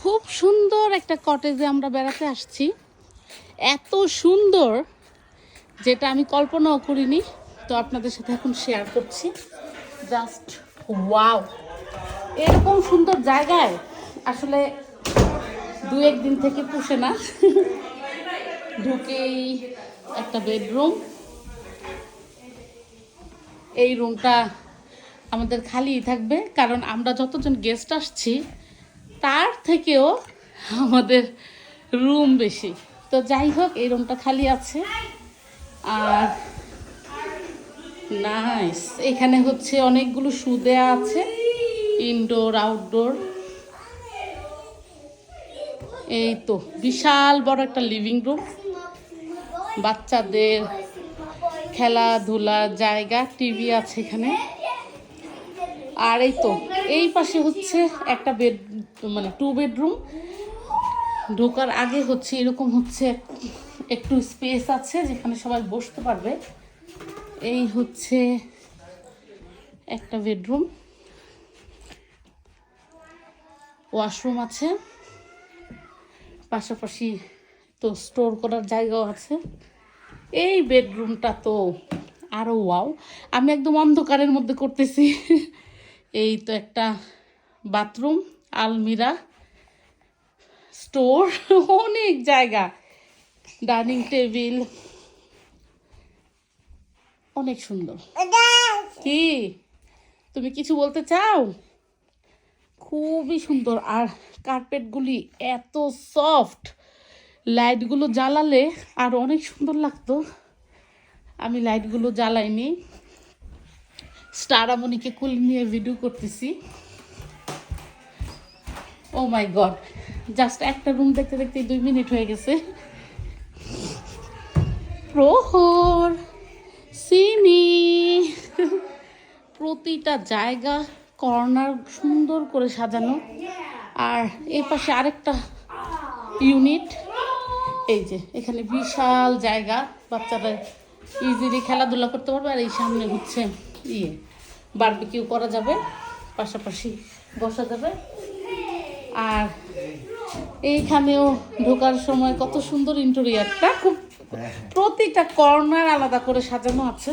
খুব সুন্দর একটা কটেজে আমরা বেড়াতে আসছি। এত সুন্দর, যেটা আমি কল্পনাও করিনি, তো আপনাদের সাথে এখন শেয়ার করছি। জাস্ট ওয়াও এরকম সুন্দর জায়গায় আসলে দু একদিন থেকে পুষে না। ঢুকেই একটা বেডরুম এই রুমটা আমাদের খালিই থাকবে, কারণ আমরা যতজন গেস্ট আসছি তার থেকেও আমাদের রুম বেশি। তো যাই হোক, এই রুমটা খালি আছে। আর নাইস এখানে হচ্ছে অনেকগুলো শু দেয়া আছে ইনডোর আউটডোর এই তো, বিশাল বড় একটা লিভিং রুম বাচ্চাদের খেলাধুলার জায়গা টিভি আছে এখানে। আর এই তো, এই পাশে হচ্ছে একটা বেড মানে টু বেডরুম ঢোকার আগে হচ্ছে এরকম হচ্ছে একটু স্পেস আছে যেখানে সবাই বসতে পারবে। এই হচ্ছে একটা বেডরুম ওয়াশরুম আছে। পাশাপাশি তো স্টোর করার জায়গাও আছে। এই বেডরুমটা তো আরও ওয়াও আমি একদম অন্ধকারের মধ্যে করতেছি। এই তো একটা বাথরুম, আলমিরা, স্টোর, অনেক জায়গা, ডাইনিং টেবিল, অনেক সুন্দর। কি? তুমি কিছু বলতে চাও? খুবই সুন্দর। আর কার্পেটগুলি এত সফট। লাইটগুলো জ্বালালে আর অনেক সুন্দর লাগতো। আমি লাইটগুলো জ্বালাইনি। স্টারামণিকে কুল নিয়ে ভিডিও করতেছি। ও মাই গড জাস্ট একটা রুম দেখতে দেখতে দুই মিনিট হয়ে গেছে। প্রহর, সিমি। প্রতিটা জায়গা, কর্নার সুন্দর করে সাজানো। আর এই পাশে আরেকটা ইউনিট এই যে, এখানে বিশাল জায়গা। বাচ্চারা ইজিলি খেলাধুলা করতে পারবে আর এই সামনে হচ্ছে ইয়ে বারবিকিউ করা যাবে, পাশাপাশি বসা যাবে। আর এইখানেও ঢোকার সময় কত সুন্দর ইন্টেরিয়ারটা খুব প্রতিটা কর্নার আলাদা করে সাজানো আছে।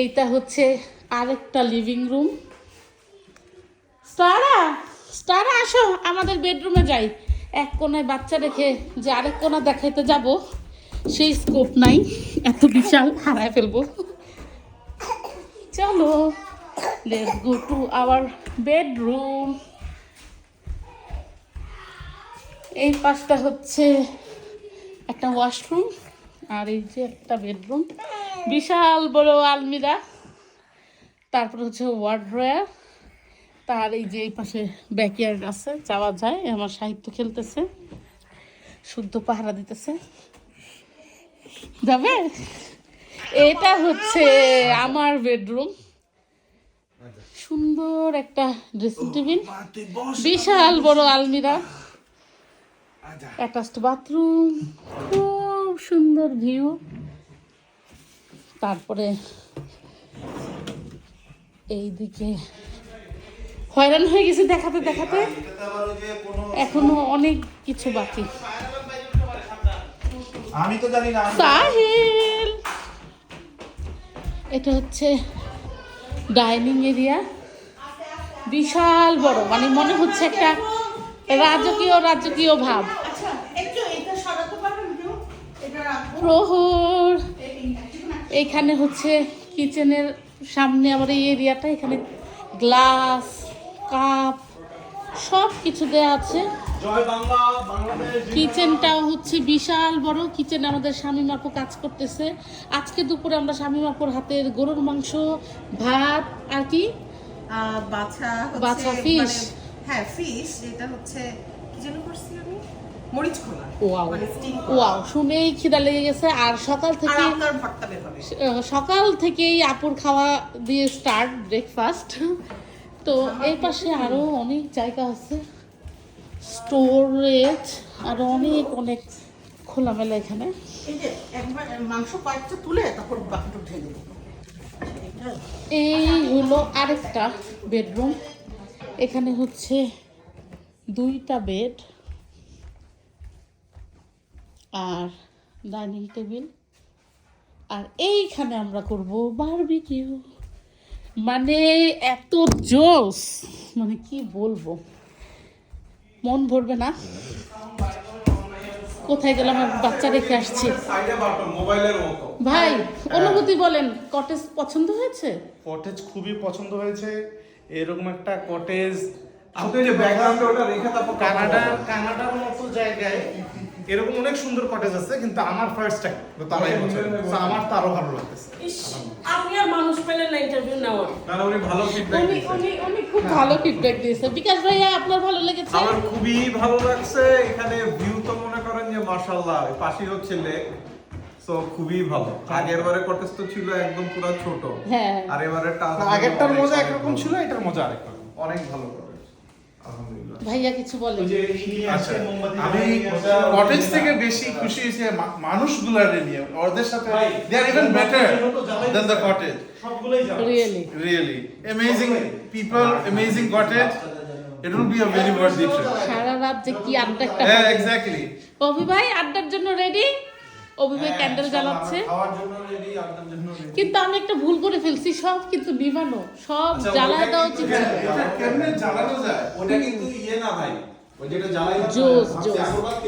এইটা হচ্ছে আরেকটা লিভিং রুম স্টারা স্টারা, আসো, আমাদের বেডরুমে যাই। এক কোনায় বাচ্চা রেখে যে আরেক কোনা দেখাইতে যাব, সেই স্কোপ নাই। এত বিশাল, হারায় ফেলব। চলো let's go to our bedroom এই পাশটা হচ্ছে একটা ওয়াশরুম আর এই যে একটা বেডরুম বিশাল বড় আলমিরা, তারপর হচ্ছে ওয়ার্ড্রয়ার তার এই যে এই পাশে ব্যাকয়ার্ড আছে, যাওয়া যায়। আমার সাহিত্য খেলতেছে, শুদ্ধ পাহারা দিতেছে। যাবে? এটা হচ্ছে আমার বেডরুম সুন্দর একটা ড্রেসিং টেবিল বিশাল বড় আলমিরা। অ্যাটাচড বাথরুম খুব সুন্দর ভিউ তারপরে এইদিকে হয়রান হয়ে গেছে দেখাতে দেখাতে। এখনও অনেক কিছু বাকি। আমি তো জানি না। এটা হচ্ছে ডাইনিং এরিয়া। বিশাল বড় মানে মনে হচ্ছে একটা রাজকীয় রাজকীয় ভাব। আচ্ছা প্রহর। এখানে হচ্ছে কিচেনের সামনে আবার এই এরিয়াটা এখানে গ্লাস কাপ সব কিছু দেওয়া আছে। কিচেনটাও হচ্ছে বিশাল বড়। কিচেন আমাদের স্বামী মাপু কাজ করতেছে। আজকে দুপুরে আমরা স্বামী মাপুর হাতের গরুর মাংস ভাত আর কি? বাছা হচ্ছে বাছা fish? মানে- হ্যাঁ ফিশ যেটা হচ্ছে কি যেন করছি আমি? ওয়াও মানে শুনেই খিদা লেগে গেছে। আর সকাল থেকে সকাল থেকেই আপুর খাওয়া দিয়ে স্টার্ট ব্রেকফাস্ট তো এই পাশে আরও অনেক জায়গা আছে। স্টোরেজ আর অনেক অনেক খোলামেলা এখানে। এই মাংস কয়েকটা তুলে তারপর বাকিটা উঠে এই হলো আরেকটা বেডরুম এখানে হচ্ছে দুইটা বেড আর ডাইনিং টেবিল আর এইখানে আমরা করব বারবিকিউ মানে এত জোস মানে কি বলব? মন ভরবে না। কোথায় গেলাম? আমার বাচ্চা রেখে আসছি। ভাই অনুভূতি বলেন কটেজ পছন্দ হয়েছে? কটেজ খুবই পছন্দ হয়েছে। এরকম একটা কটেজ কানাডার কানাডার মতো জায়গায় এরকম অনেক সুন্দর কটেজ আছে কিন্তু আমার ফার্স্ট টাইম তো তারাই বছর So আমার তো আরও ভালো লাগতেছে। আপনি আর মানুষ পেলেন না ইন্টারভিউ নেওয়ার। কারণ উনি ভালো ফিডব্যাক উনি উনি উনি খুব ভালো ফিডব্যাক দিয়েছে। বিকাশ ভাইয়া আপনার ভালো লেগেছে? আমার খুবই ভালো লাগছে। এখানে ভিউ তো মনে করেন যে মাশাআল্লাহ পাশেই হচ্ছে লেক সো খুবই ভালো। আগের বারে কটেজ তো ছিল একদম পুরো ছোট। হ্যাঁ। আর এবারে আগেরটার মজা একরকম ছিল এটার মজা আরেক রকম অনেক ভালো। ভাইয়া কিছু বলেন। আচ্ছা আমি কটেজ থেকে বেশি খুশি হয়েছি মা- মানুষগুলারে নিয়ে। ওদের সাথে they are even better than the cottage really really amazing people amazing cottage it will be a very worth trip সারা রাত যে কি আড্ডা একটা হ্যাঁ এক্স্যাক্টলি অভি ভাই আড্ডার জন্য রেডি অভি ভাই ক্যান্ডেল জ্বালাচ্ছে। কিন্তু আমি একটা ভুল করে ফেলছি সব কিন্তু বিমানো সব আচ্ছা, জ্বালায় ওটা দেওয়া জ্বালায় উচিত ছিল